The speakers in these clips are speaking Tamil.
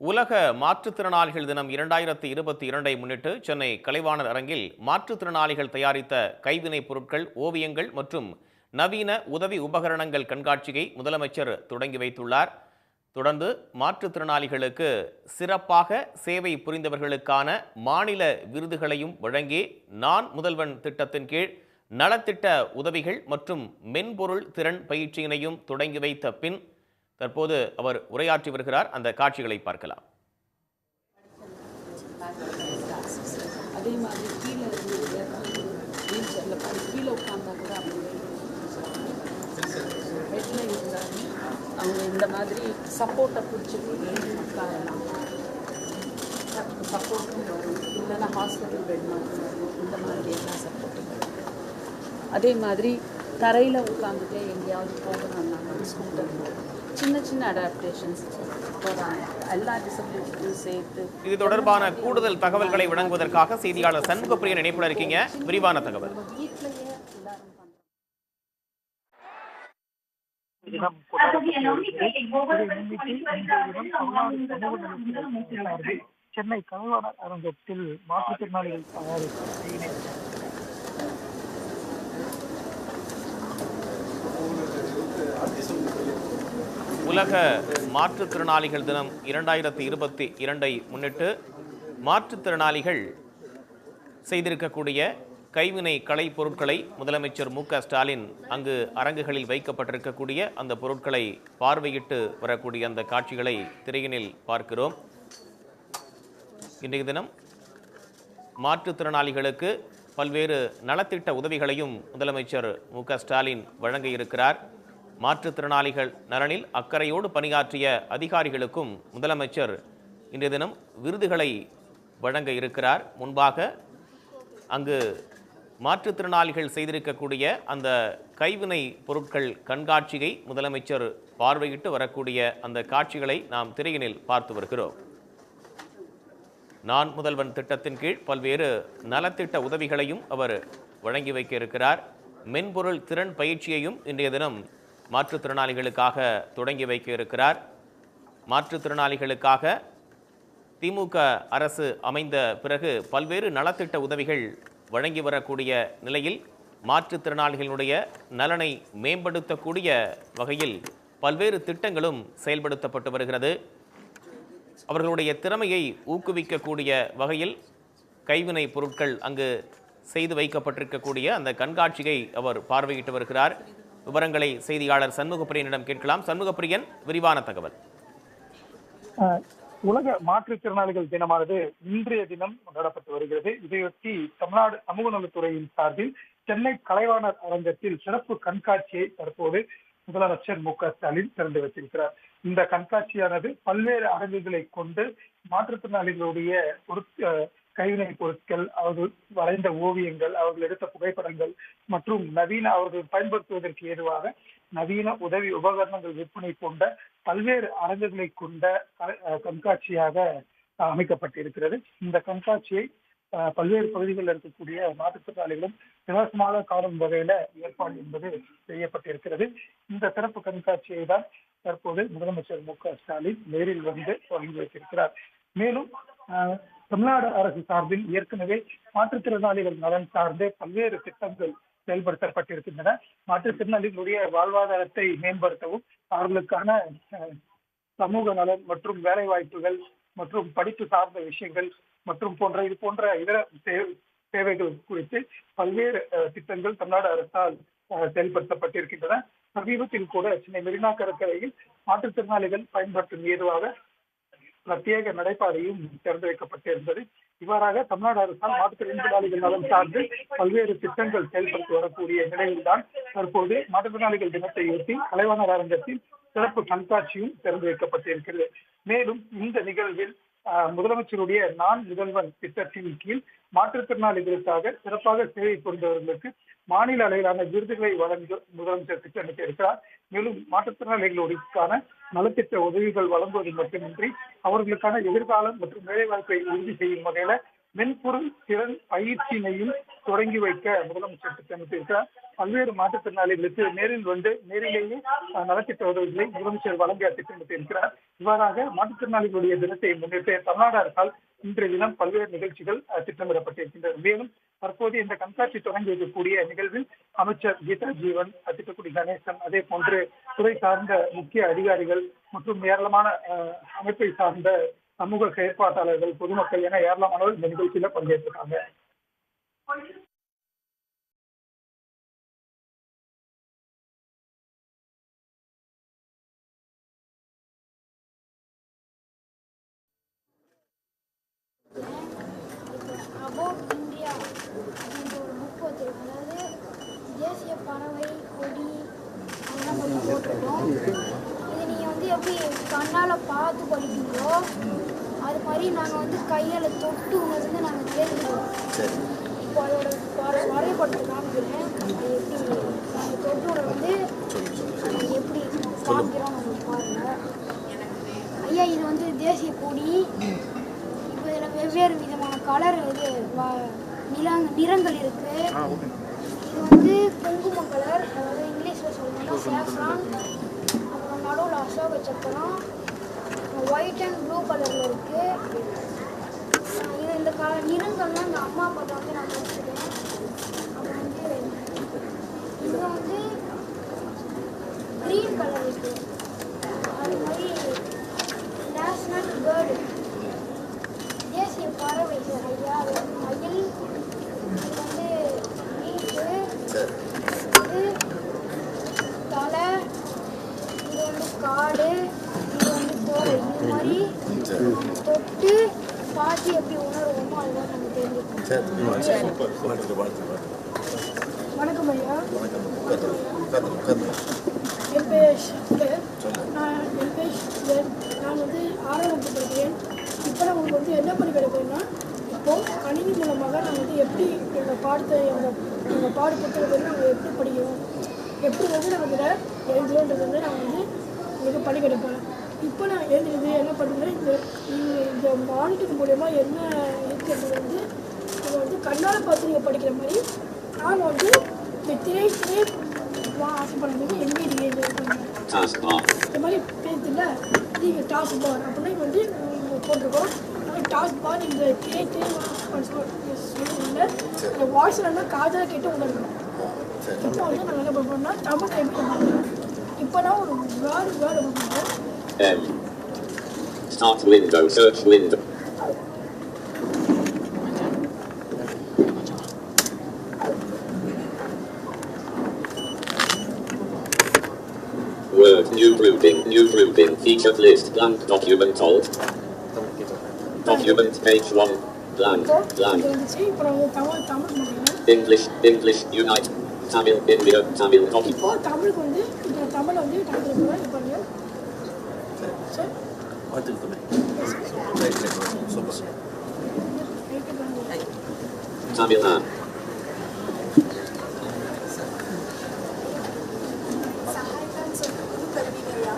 உலக மாற்றுத்திறனாளிகள் தினம் இரண்டாயிரத்தி இருபத்தி இரண்டை முன்னிட்டு சென்னை கலைவாணர் அரங்கில் மாற்றுத்திறனாளிகள் தயாரித்த கைவினைப் பொருட்கள் ஓவியங்கள் மற்றும் நவீன உதவி உபகரணங்கள் கண்காட்சியை முதலமைச்சர் தொடங்கி வைத்துள்ளார். தொடர்ந்து மாற்றுத்திறனாளிகளுக்கு சிறப்பாக சேவை புரிந்தவர்களுக்கான மாநில விருதுகளையும் வழங்கி நான் முதல்வன் திட்டத்தின் கீழ் நலத்திட்ட உதவிகள் மற்றும் மென்பொருள் திறன் பயிற்சியினையும் தொடங்கி வைத்த பின் தற்போது அவர் உரையாற்றி வருகிறார். அந்த காட்சிகளை பார்க்கலாம். அதே மாதிரி கீழே வீல் சேரில் கீழே உட்காந்தா கூட அப்படி பெட்டில் இருந்தாலும் அவங்க இந்த மாதிரி சப்போர்ட்டை பிடிச்சிட்டு உட்காரலாம். சப்போர்ட்டும் வரும். இல்லைன்னா ஹாஸ்பிட்டல் பெட் மாதிரி வரும். இந்த மாதிரி எல்லாம் சப்போர்ட்டும் அதே மாதிரி தரையில் உட்காந்துட்டே எங்கேயாவது போகணும்னாலும் ஸ்கூட்டர் சின்ன சின்ன அடாப்டேஷன்ஸ் போகிறாங்க எல்லா டிசபிலிட்டியும் சேர்த்து இது தொடர்பான கூடுதல் தகவல்களை வழங்குவதற்காக செய்தியாளர் சண்முகப்பிரியன் இணைப்புல இருக்கீங்க. விரிவான தகவல். வீட்டிலேயே எல்லாரும் சென்னை கலைவாணர் அரங்கத்தில் மாற்றுத்திறனாளிகள் கைவினை உலக மாற்றுத்திறனாளிகள் தினம் இரண்டாயிரத்தி இருபத்தி இரண்டை முன்னிட்டு மாற்றுத்திறனாளிகள் செய்திருக்கக்கூடிய கைவினை கலை பொருட்களை முதலமைச்சர் மு க ஸ்டாலின் அங்கு அரங்குகளில் வைக்கப்பட்டிருக்கக்கூடிய அந்த பொருட்களை பார்வையிட்டு வரக்கூடிய அந்த காட்சிகளை திரையினில் பார்க்கிறோம். இன்றைய தினம் மாற்றுத்திறனாளிகளுக்கு பல்வேறு நலத்திட்ட உதவிகளையும் முதலமைச்சர் மு க ஸ்டாலின் வழங்க இருக்கிறார். மாற்றுத்திறனாளிகள் நலனில் அக்கறையோடு பணியாற்றிய அதிகாரிகளுக்கும் முதலமைச்சர் இன்றைய தினம் விருதுகளை வழங்க இருக்கிறார். முன்பாக அங்கு மாற்றுத்திறனாளிகள் செய்திருக்கக்கூடிய அந்த கைவினை பொருட்கள் கண்காட்சியை முதலமைச்சர் பார்வையிட்டு வரக்கூடிய அந்த காட்சிகளை நாம் திரையினில் பார்த்து வருகிறோம். நான் முதல்வன் திட்டத்தின் கீழ் பல்வேறு நலத்திட்ட உதவிகளையும் அவர் வழங்கி வைக்க இருக்கிறார். மென்பொருள் திறன் பயிற்சியையும் இன்றைய தினம் மாற்றுத்திறனாளிகளுக்காக தொடங்கி வைக்க இருக்கிறார் மாற்றுத்திறனாளிகளுக்காக திமுக அரசு அமைந்த பிறகு பல்வேறு நலத்திட்ட உதவிகள் வழங்கி வரக்கூடிய நிலையில் மாற்றுத்திறனாளிகளுடைய நலனை மேம்படுத்தக்கூடிய வகையில் பல்வேறு திட்டங்களும் செயல்படுத்தப்பட்டு வருகிறது. அவர்களுடைய திறமையை ஊக்குவிக்கக்கூடிய வகையில் கைவினை பொருட்கள் அங்கு செய்து வைக்கப்பட்டிருக்கக்கூடிய அந்த கண்காட்சியை அவர் பார்வையிட்டு வருகிறார். விவரங்களை செய்தியாளர் சண்முகப்பிரியனிடம் கேட்கலாம். சண்முகப்பிரியன் விரிவான தகவல். உலக மாற்றுத்திறனாளிகள் தினமானது இன்றைய தினம் கொண்டாடப்பட்டு வருகிறது. இதையொட்டி தமிழ்நாடு சமூக நலத்துறையின் சார்பில் சென்னை கலைவாணர் அரங்கத்தில் சிறப்பு கண்காட்சியை தற்போது முதலமைச்சர் மு க ஸ்டாலின் திறந்து வைத்திருக்கிறார். இந்த கண்காட்சியானது பல்வேறு அரங்குகளை கொண்டு மாற்றுத்திறனாளிகளுடைய கைவினைப் கைவினை பொருட்கள் அவர்கள் வரைந்த ஓவியங்கள் அவர்கள் எடுத்த புகைப்படங்கள் மற்றும் நவீன அவர்கள் பயன்படுத்துவதற்கு ஏதுவாக நவீன உதவி உபகரணங்கள் விற்பனை கொண்ட பல்வேறு அரங்குகளை கொண்ட கண்காட்சியாக அமைக்கப்பட்டிருக்கிறது. இந்த கண்காட்சியை பல்வேறு பகுதிகளில் இருக்கக்கூடிய மாற்றுத்திறனாளிகளும் இலவசமாக காணும் வகையில ஏற்பாடு என்பது செய்யப்பட்டிருக்கிறது. இந்த சிறப்பு கண்காட்சியை தான் தற்போது முதலமைச்சர் மு க ஸ்டாலின் நேரில் வந்து தொடங்கி வைத்திருக்கிறார். மேலும் தமிழ்நாடு அரசு சார்பில் ஏற்கனவே மாற்றுத்திறனாளிகள் நலன் சார்ந்து பல்வேறு திட்டங்கள் செயல்படுத்தப்பட்டிருக்கின்றன. மாற்றுத்திறனாளிகளுடைய வாழ்வாதாரத்தை மேம்படுத்தவும் அவர்களுக்கான சமூக நலன் மற்றும் வேலை வாய்ப்புகள் மற்றும் படிப்பு சார்ந்த விஷயங்கள் மற்றும் போன்ற இது போன்ற இதர தே- தேவைகள் குறித்து பல்வேறு திட்டங்கள் தமிழ்நாடு அரசால் செயல்படுத்தப்பட்டிருக்கின்றன. சமீபத்தில் கூட சென்னை மெரினா கடற்கரையில் மாற்றுத்திறனாளிகள் பயன்படுத்தும் ஏதுவாக பிரத்யேக நடைபாதையும் திறந்து வைக்கப்பட்டிருந்தது இவ்வாறாக தமிழ்நாடு அரசால் மாற்றுத்திறனாளிகள் நலன் சார்ந்து பல்வேறு திட்டங்கள் செயல்படுத்தி வரக்கூடிய நிலையில்தான் தற்போது மாற்றுத்திறனாளிகள் தினத்தையொட்டி கலைவாணர் அரங்கத்தில் சிறப்பு கண்காட்சியும் திறந்து வைக்கப்பட்டிருக்கிறது மேலும் இந்த நிகழ்வில் முதலமைச்சருடைய நான் முதல்வன் திட்டத்தின் கீழ் மாற்றுத்திறனாளிகளுக்காக சிறப்பாக சேவை புரிந்தவர்களுக்கு மாநில அளவிலான விருதுகளை வழங்க முதலமைச்சர் திட்டமிட்டிருக்கிறார். மேலும் மாற்றுத்திறனாளிகளுக்கான நலத்திட்ட உதவிகள் வழங்குவது மட்டுமின்றி அவர்களுக்கான எதிர்காலம் மற்றும் வேலைவாய்ப்பை உறுதி செய்யும் வகையில மென்பொருள் திறன் பயிற்சியினையும் தொடங்கி வைக்க முதலமைச்சர் திட்டமிட்டிருக்கிறார். பல்வேறு மாற்றுத்திறனாளிகளுக்கு நேரில் வந்து நேரிலேயே நலத்திட்ட உதவிகளை முதலமைச்சர் வழங்க திட்டமிட்டிருக்கிறார். இவ்வாறாக மாற்றுத்திறனாளிகளுடைய தினத்தை முன்னிட்டு தமிழ்நாடு அரசால் இன்றைய தினம் பல்வேறு நிகழ்ச்சிகள் திட்டமிடப்பட்டிருக்கின்றன. மேலும் தற்போது இந்த கண்காட்சி தொடங்கி வைக்கக்கூடிய நிகழ்வில் அமைச்சர் கீதா ஜீவன் திட்டக்குடி கணேசன் அதே போன்று துறை சார்ந்த முக்கிய அதிகாரிகள் மற்றும் ஏராளமான அமைப்பை சார்ந்த சமூக செயற்பாட்டாளர்கள் பொதுமக்கள் என ஏராளமானோர் இந்த நிகழ்ச்சியில பங்கேற்றிருக்காங்க. இந்தியா அப்படின்ற ஒரு புக் வச்சிருக்கோம் அதாவது தேசிய பறவை கொடி அதெல்லாம் கொஞ்சம் போட்டிருக்கோம். எப்படி கண்ணால் பார்த்து படிப்பீங்களோ அது மாதிரி நாங்கள் வந்து கையால் தொட்டு உணர்ந்து நாங்கள் தெரிஞ்சுக்கிறோம் இப்போ அதோட வர வரைபடத்தை காமிக்கிறேன். அது எப்படி நாங்கள் அது எப்படி காமிக்கிறோம் நம்ம பாருங்கள் ஐயா இது வந்து தேசிய கொடி. இப்போ இதில் வெவ்வேறு விதமான கலர் இது நிலங் நிறங்கள் இருக்கு. இது வந்து குங்கும கலர் அதாவது இங்கிலீஷில் சொல்லணும்னா சேஃப்ரான் நடுவில் அசோக சக்கரம் ஒயிட் அண்ட் ப்ளூ கலரில் இருக்கு. இது இந்த கலர் நிறங்கள்லாம் இந்த அம்மா அப்பா வந்து நான் வச்சுருக்கேன் அப்புறம் வந்து இது வந்து க்ரீன் கலர் இருக்கு அது மாதிரி நேஷ்னல் பேர்டு தேசிய பறவை சார் ஐயா அது வந்து மயில் இது வந்து மீட்டு இது தலை இது வந்து காடு இது வந்து கோவை இது மாதிரி தொட்டு பார்த்து எப்படி உணர்வோமோ அதுதான் நம்ம தெரிஞ்சுக்கணும் வணக்கம் ஐயா. என் பேர் நான் என் பேர் நான் வந்து ஆறாம் படிக்கிறேன். இப்போ நான் உங்களுக்கு வந்து என்ன பண்ணி கிடைக்கிறேன்னா இப்போ கணினி மூலமாக நாங்கள் வந்து எப்படி எங்கள் பாடத்தை எங்கள் எங்கள் பாட புத்தகத்தை வந்து நாங்கள் எப்படி படிக்கிறோம் எப்படி வந்து நாங்கள் இதில் எழுதுறோன்றது வந்து நாங்கள் வந்து உங்களுக்கு பண்ணி கிடைப்பேன் இப்போ நான் எழுதுறது என்ன பண்ணுறேன் இந்த இந்த- மானிட்டர் மூலயமா என்ன இருக்கிறது வந்து இதை வந்து கண்ணால் பார்த்து படிக்கிற மாதிரி நாங்கள் வந்து இந்த திரை திரை ஆசைப்படுறது Taskbar. இந்த மாதிரி பேசுல நீங்கள் டாஸ் பார் அப்படின்னா வந்து போட்டிருக்கோம். டாஸ் பார் இந்த திரை திரை சொல்லுங்க இந்த வாய்ஸ் நல்லா காதில் கேட்டு உணர்க்கணும் இப்போ வந்து நாங்கள் என்ன பண்ணுறோம்னா தமிழ் டைப் இப்போ நான் ஒரு வேர்டு வேர்டு பண்ணுறோம் M. Start window, search window. Word, new grouping, new grouping, featured list, blank document alt. Document page 1, blank, blank. English, English, Unite, Tamil, India, Tamil, Tamil. சரி பண்ணுங்க Tamil. An. சகாயத்தான்னு சொல்லி புது கருவிகள்யா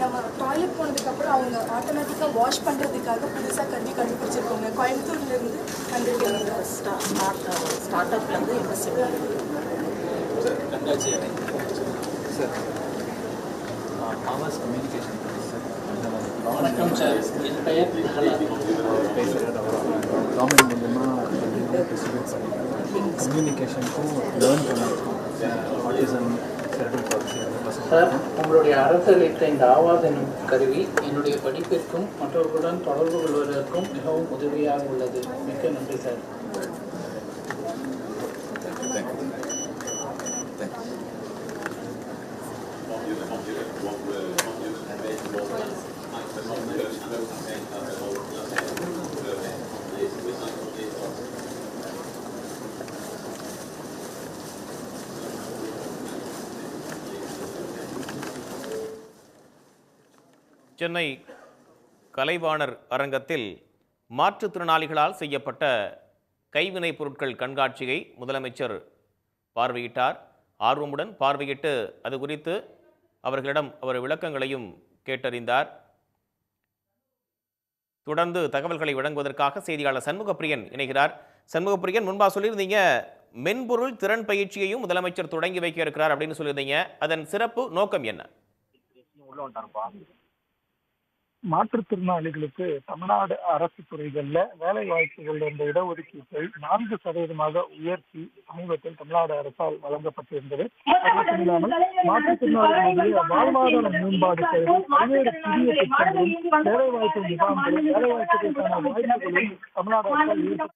நம்ம டாய்லெட் போனதுக்கப்புறம் அவங்க ஆட்டோமேட்டிக்காக வாஷ் பண்ணுறதுக்காக புதுசாக கருவி கண்டுபிடிச்சிருக்கோங்க. கோயம்புத்தூர்லேருந்து வந்திருக்காங்க. ஸ்டார்ட் ஸ்டார்ட் அப்லேருந்து எம்எஸ்சி ஆவாஸ் கம்யூனிகேஷன் சார் வணக்கம் சார். என் பெயர் கவர்மெண்ட் மூலமாக கம்யூனிகேஷனுக்கும் லேர்ன் பாலிசி சார் உங்களுடைய அரசளித்த இந்த ஆவாஸ் என்னும் கருவி என்னுடைய படிப்பிற்கும் மற்றவர்களுடன் தொடர்பு கொள்வதற்கும் மிகவும் உதவியாக உள்ளது. மிக்க நன்றி சார். சென்னை கலைவாணர் அரங்கத்தில் மாற்றுத்திறனாளிகளால் செய்யப்பட்ட கைவினைப் பொருட்கள் கண்காட்சியை முதலமைச்சர் பார்வையிட்டார். ஆர்வமுடன் பார்வையிட்டு அது குறித்து அவர்களிடம் அவர் விளக்கங்களையும் கேட்டறிந்தார். தொடர்ந்து தகவல்களை வழங்குவதற்காக செய்தியாளர் சண்முகப்பிரியன் இணைகிறார். சண்முகப்பிரியன் முன்பா சொல்லியிருந்தீங்க மென்பொருள் திறன் பயிற்சியையும் முதலமைச்சர் தொடங்கி வைக்க இருக்கிறார் அப்படின்னு சொல்லியிருந்தீங்க. அதன் சிறப்பு நோக்கம் என்ன? மாற்றுத்திறனாளிகளுக்கு தமிழ்நாடு அரசு துறைகள்ல வேலை வாய்ப்புகள் என்ற இடஒதுக்கீட்டை நான்கு சதவீதமாக உயர்த்தி சமீபத்தில் தமிழ்நாடு அரசால் வழங்கப்பட்டிருந்தது. அது இல்லாமல் மாற்றுத்திறனாளிகளுடைய வாழ்வாதார மேம்பாடு பல்வேறு புதிய திட்டங்களும் வேலை வாய்ப்பு முகாம்களும் வேலை வாய்ப்புகளுக்கான வாய்ப்புகளும் தமிழ்நாடு அரசால்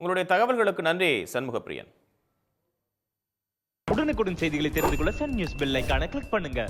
உங்களுடைய தகவல்களுக்கு நன்றி சண்முகப்பிரியன். உடனுக்குடன் செய்திகளை தெரிந்து கொள்ள சன் நியூஸ் பெல் ஐக்கான கிளிக் பண்ணுங்க.